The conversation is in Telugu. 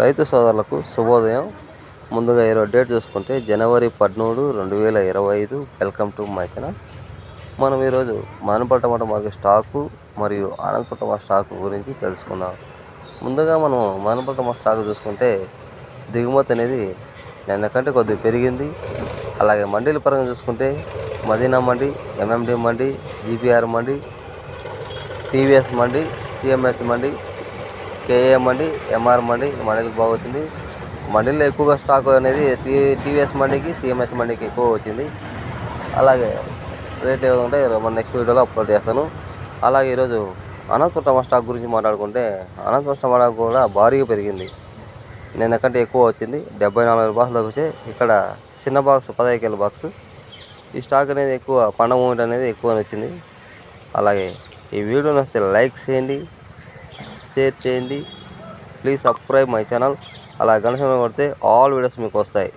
రైతు సోదరులకు శుభోదయం. ముందుగా ఈరోజు డేట్ చూసుకుంటే జనవరి పదమూడు రెండు వేల ఇరవై ఐదు. వెల్కమ్ టు మై ఛానల్ మనం ఈరోజు మదనపల్లి టమాటా మార్కెట్ స్టాకు మరియు ఆనందపల్లి టమాటా గురించి తెలుసుకుందాం. ముందుగా మనం మదనపల్లి టమాటా స్టాకు చూసుకుంటే దిగుమతి అనేది నిన్న కంటే కొద్దిగా పెరిగింది. అలాగే మండీల పరంగా చూసుకుంటే మదీనా మండి ఎంఎండి మండి జీపీఆర్ మండి టీవీఎస్ మండి సిఎంహెచ్ మండి కేఏ మండి ఎంఆర్ మండి మండలికి బాగా వచ్చింది మండలిలో ఎక్కువగా స్టాక్ అనేది టీ టీవీఎస్ మండికి సిఎంహెచ్ మండికి ఎక్కువ వచ్చింది. అలాగే రేట్ ఏదంటే మన నెక్స్ట్ వీడియోలో అప్లోడ్ చేస్తాను. అలాగే ఈరోజు అనంతపురం స్టాక్ గురించి మాట్లాడుకుంటే అనంతపురం టమాటా కూడా భారీగా పెరిగింది. నేను కంటే ఎక్కువ వచ్చింది. డెబ్బై నాలుగు బాక్సులు దాకా ఇక్కడ చిన్న బాక్స్ పదహైదు కిలో బాక్స్. ఈ స్టాక్ అనేది ఎక్కువ పండ మూమెంట్ అనేది ఎక్కువ వచ్చింది. అలాగే ఈ వీడియో నచ్చితే లైక్ చేయండి. షేర్ చేయండి. Please subscribe my channel. అలా గణేష్ కొడితే ఆల్ వీడియోస్ మీకు వస్తాయి.